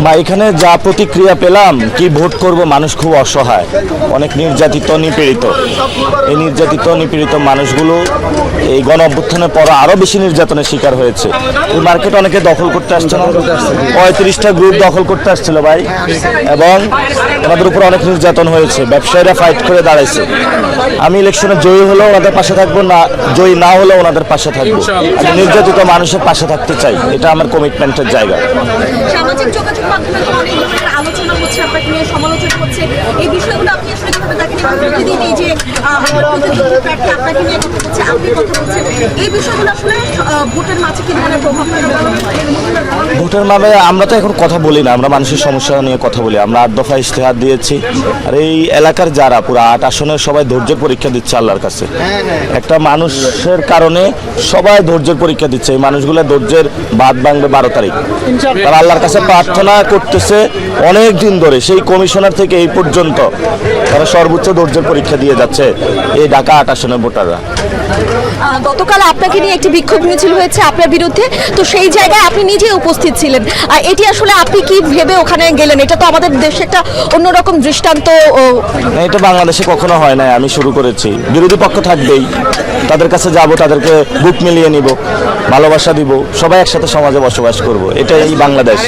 বা এখানে যা প্রতিক্রিয়া পেলাম, কি ভোট করব মানুষ খুব অসহায়। অনেক নির্যাতিত, নিপীড়িত। এই নির্যাতিত, নিপীড়িত মানুষগুলো এই গণ অভ্যুত্থানের পর আরও বেশি নির্যাতনের শিকার হয়েছে। এই মার্কেট অনেকে দখল করতে আসছে না। পঁয়ত্রিশটা গ্রুপ দখল করতে আসছিল ভাই। এবং ওনাদের উপর অনেক নির্যাতন হয়েছে। ব্যবসায়ীরা ফাইট করে দাঁড়াইছে। আমি ইলেকশনে জয়ী হলেও ওনাদের পাশে থাকব না, জয়ী না হলেও ওনাদের পাশে থাকব। আমি নির্যাতিত মানুষের পাশে থাকতে চাই। এটা আমার কমিটমেন্টের জায়গা। যোগাযোগ মাধ্যমে অনেক ধরনের আলোচনা হচ্ছে, আপনাকে নিয়ে সমালোচনা হচ্ছে এই বিষয়গুলো আপনি আসলে কীভাবে দেখেন প্রতিদিন এই যে প্রার্থী আপনাকে নিয়ে কথা বলছে, আপনি কথা বলছেন, এই বিষয়গুলো আসলে ভোটের মাঝে কি ধরনের প্রভাব হয়? ভোটের মামে আমরা তো এখন কথা বলি না, আমরা মানুষের সমস্যা নিয়ে কথা বলি। আমরা আট দফা ইশতেহার দিয়েছি। আর এই এলাকার যারা, পুরো আট আসনের সবাই ধৈর্যের পরীক্ষা দিচ্ছে আল্লাহর কাছে। একটা মানুষের কারণে সবাই ধৈর্যের পরীক্ষা দিচ্ছে, এই মানুষগুলো ধৈর্যের বাদ ভাঙবে বারো তারিখ। তারা আল্লাহর কাছে প্রার্থনা করতেছে অনেক দিন ধরে, সেই কমিশনার থেকে এই পর্যন্ত। তারা সর্বোচ্চ ধৈর্যের পরীক্ষা দিয়ে যাচ্ছে এই ঢাকা আট আসনের ভোটাররা। গতকাল আপনাকে নিয়ে একটি বিক্ষোভ মিছিল হয়েছে আপনার বিরুদ্ধে। তো সেই জায়গায় আপনি নিজে উপস্থিত ছিলেন আর এটি আসলে আপনি কি ভেবে ওখানে গেলেন? এটা তো আমাদের দেশে একটা অন্যরকম দৃষ্টান্ত এটা বাংলাদেশে কখনো হয় না আমি শুরু করেছি। বিরোধী পক্ষ থাকবেই। তাদের কাছে যাব, তাদেরকে বুক মিলিয়ে নিব, ভালোবাসা দিব, সবাই একসাথে সমাজে বসবাস করব। এটাই বাংলাদেশ।